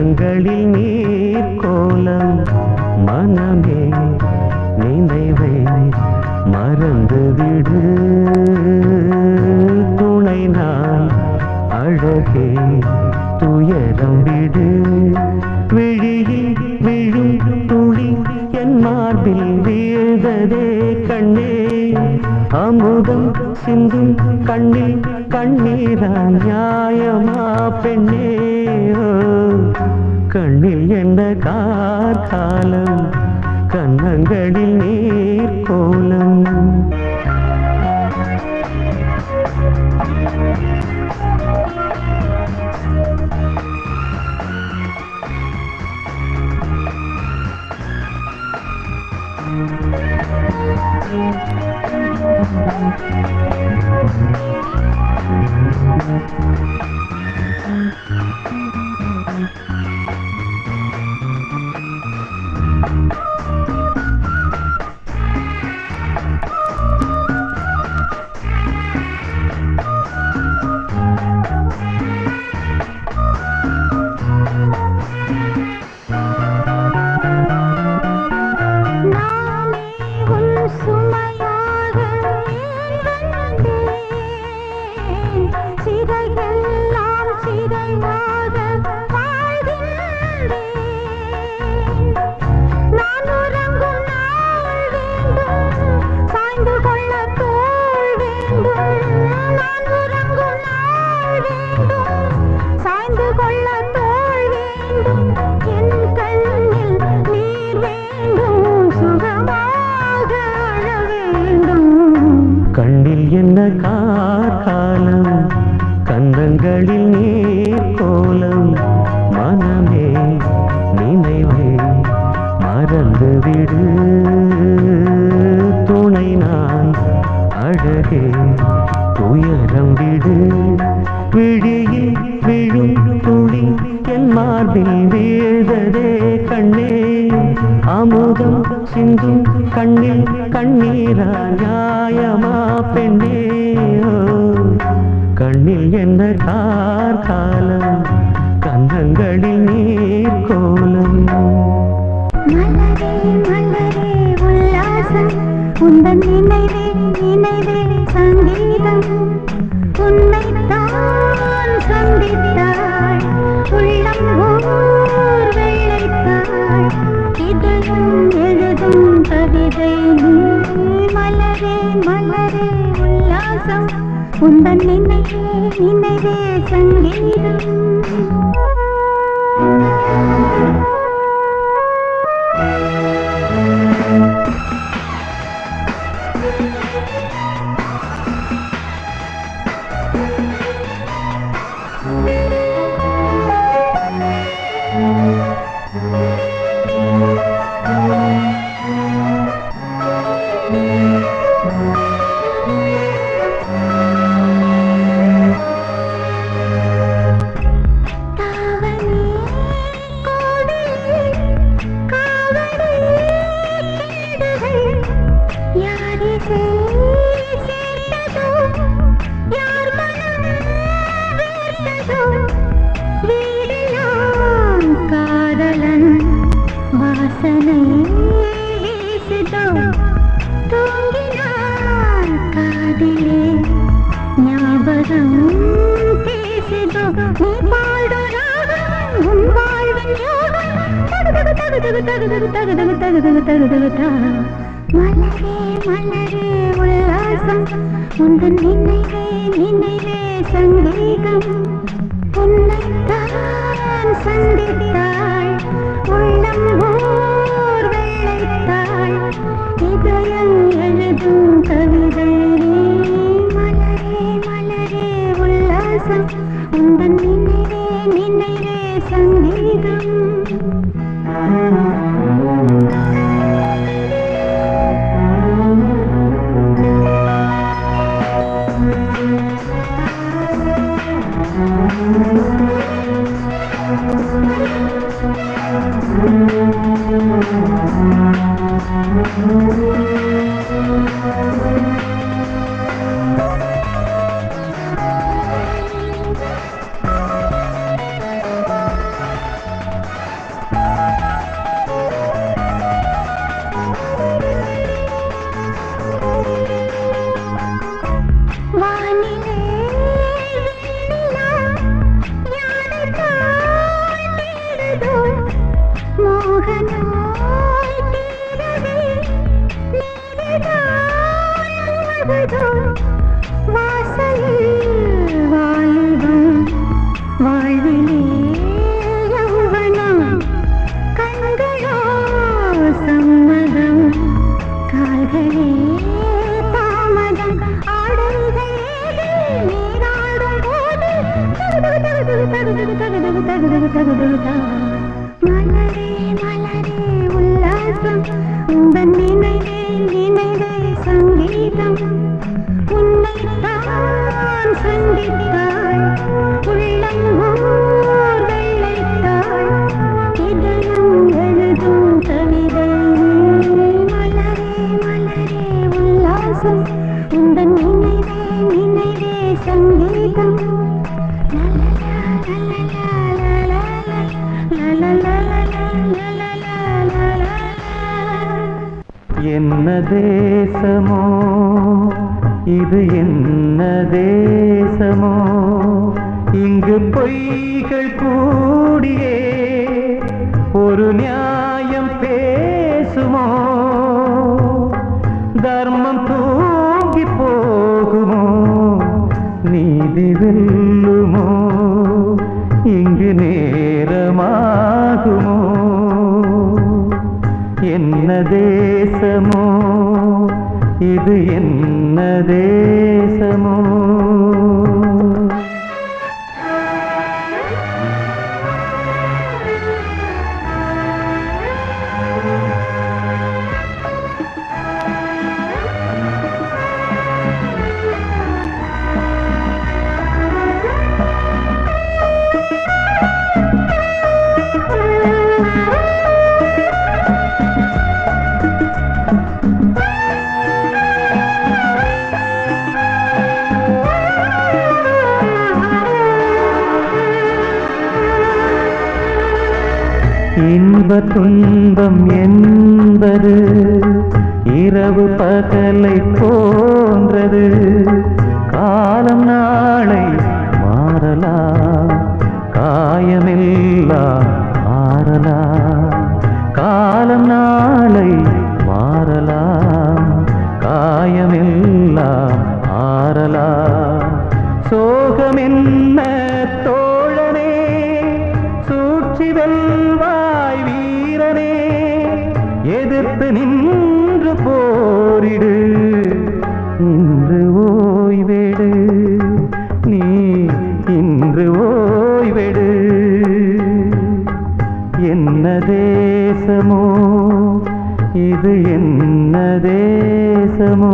கன்னங்களில் நீர் கோலம் மனமே நினைவை மறந்து விடு துணை நான் அழகே துயரம் விடு. விழியில் விழும் துளி என் மார்பில் வீழ்ந்ததே கண்ணே. அமுதம் சிந்தும் கண்ணில் கண்ணீரா நியாயமா பெண்ணே. காலம் கன்னங்களில் நீ துயரம் விழியில் விழும் துளி என் மார்பில் வீழ்ந்ததே கண்ணே. அமுதம் சிந்தும் கண்ணில் கண்ணீரா நியாயமா பெண்ணே. கண்ணில் என்ன காலம் கன்னங்களில் நீர் கோலம். மலரே உந்தன் நினைவே நினைவே சங்கீதம். உன்னைத்தான் சந்தித்தாள் உள்ளம் ஓர் வெள்ளைத்தாள் இதழும் எழுதும் கவிதை மலரே மலரே உல்லாசம். உந்தன் நினைவே நினைவே சங்கீதம். வாசனை வீசுதோ தூங்கினார் காதிலே ஞாபகம் பேசுதோ நீ பாடும் ராகம் உன் வாழ்வின் யோகம் தகு தகு தகு தகு தகு தகு தகு தகு தகு தகு தகு மலரே மலரே உல்லாசம் உந்தன் நினைவே நினைவே சங்கீதம் உன்னை மலரே மலரே உல்லாசம் உந்தன் நினைவே நினைவே சங்கீதம் உன்னை தான் சந்தித்தாய் உள்ளம் ஒரு நியாயம் பேசுமோ? தர்மம் தூங்கி போகுமோ? நீதி வெல்லுமோ? இங்கு நேரமாகுமோ? என்ன தேசமோ? இது என்ன தேசம்? இன்ப துன்பம் என்பது இரவு பகலை போன்றது. காலம் நாளை மாறலாம் காயமெல்லாம் மாறலாம் காலம் நாளை மாறலாம். இது என்ன தேசமோ?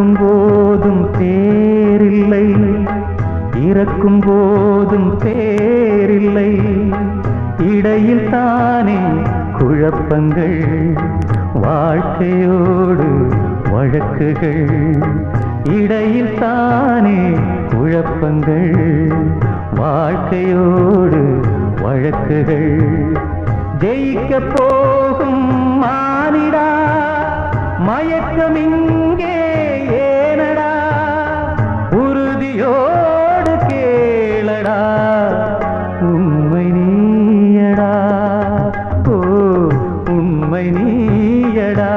பிறக்கும் போதும் பேரில்லை. இறக்கும் போதும் பேரில்லை. இடையில் தானே குழப்பங்கள் வாழ்க்கையோடு வழக்குகள். இடையில் தானே குழப்பங்கள் வாழ்க்கையோடு வழக்குகள். ஜெயிக்க போகும் மானிடா மயக்கமின் நீயடா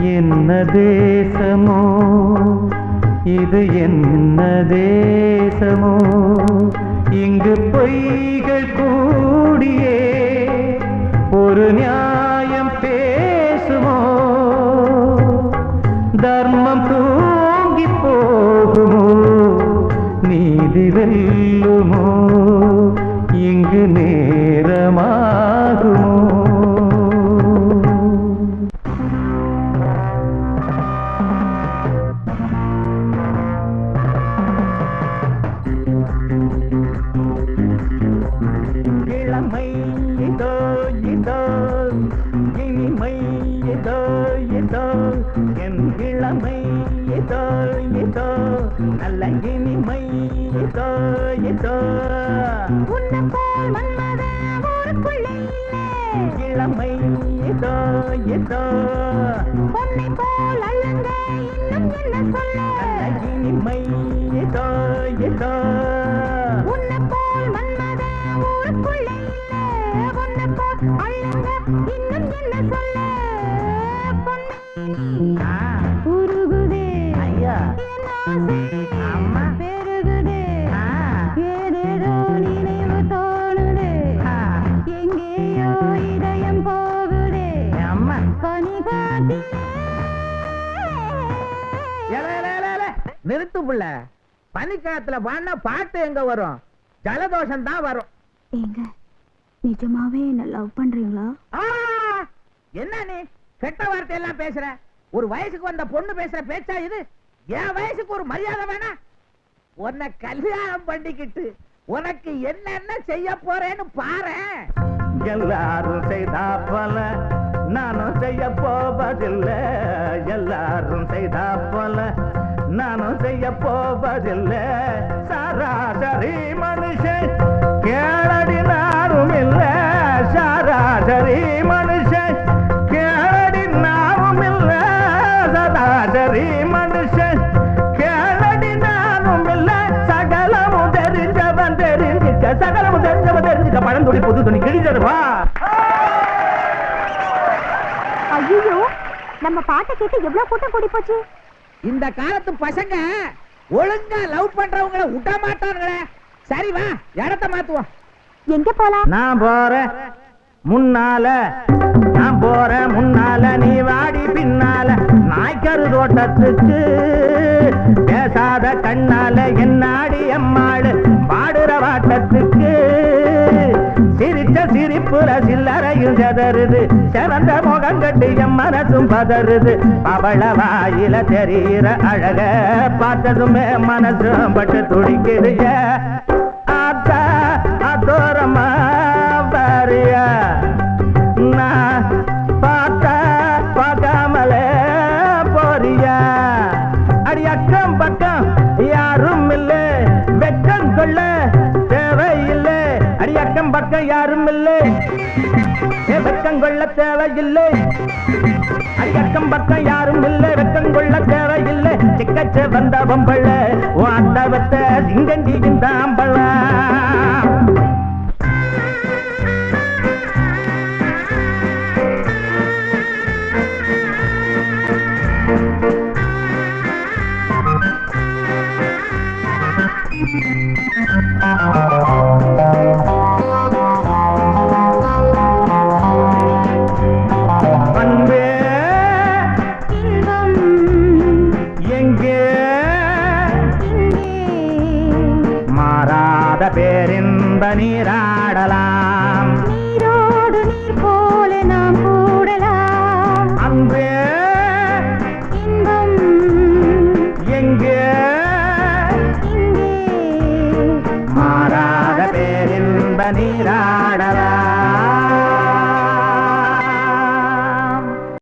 என்ன தேசமோ? இது என்ன தேசமோ? இங்கு பொய்கள் கூடியே. ஒரு நியாயம் பேசுமோ? தர்மம் தூங்கி போகுமோ? நீதி வெல்லுமோ? இங்கு நேரமா இதோ உன்னை போல் மன்மத ஊருக்குள்ளே இல்லை. இளமை இதோ இதோ. உன்னை சொல்ல? இனிமை இதோ இதோ. உன்னை போல் மன்மதன் ஊருக்குள்ளே இல்ல. உன்னை போல் அழக இன்னும் என்ன சொல்ல? பொன்னி ஆ, உருகுதே. ஐயா. என் நிறுத்து புள்ள. பனிக்காலத்துல பாடினா பாட்டு எங்க வரும்? ஜலதோஷம் தான் வரும். ஏங்க நிஜமாவே என்ன லவ் பண்றீங்களா! என்ன நீ? கெட்ட வார்த்தை எல்லாம் பேசுற? ஒரு வயசுக்கு வந்த பொண்ணு பேசுற பேச்சா இது? என் வயசுக்கு ஒரு மரியாதை வேணா? உன்னை கல்யாணம் பண்ணிக்கிட்டு உனக்கு என்னென்ன செய்ய போறேன்னு பாரேன் எல்லாரும் செய்தா போல நானும் செய்ய போவதில்லை. எல்லாரும் செய்தா போல நானும் செய்ய போவதில்லை. சராசரி மனுஷன் கேளடி நாரும் இல்ல. சராசரி மனுஷன் கேளடி நாரும் இல்ல. சராசரி மனுஷன் கேளடி நானும் இல்ல. சகலமும் தெரிஞ்சவன் தெரிஞ்சுக்க சகலமும் தெரிஞ்சவன் தெரிஞ்சுக்க. பழந்துணி புது துணி கிழிஞ்சிருவா ஐயோ நம்ம பாட்டை கேட்டு எவ்வளவு கூட்டம் கூடி போச்சு? இந்த காலத்து பசங்க ஒழுங்கா லவ் பண்றவங்கள விட மாட்டானுங்களே சரி வா இடத்த மாத்துவோம். எங்க போலாம்? நான் போறேன் முன்னால. நான் போறேன் முன்னால. நீ வாடி பின்னால. நாய்க்கரு தோட்டத்துக்கு பேசாத கண்ணால. என்னாடி எம்மாடு பாடுற வாட்டத்துக்கு சிரிப்புல சில்லறையும் செதறுது. சிறந்த முகம் கட்டி என் மனசும் பதறுது. பவள வாயில தெரிகிற அழக பார்த்ததுமே மனசும் பட்டு துடிக்குது தேவையில்லை. அடி அக்கம் பக்கம் யாரும் இல்லை வெக்கம் கொள்ள தேவையில்லை. சிக்கச்ச வந்த பொம்பள வாட்டவத்த சிங்கண்டியின் தாம்பளா. பேரின்ப நீராடலாம்.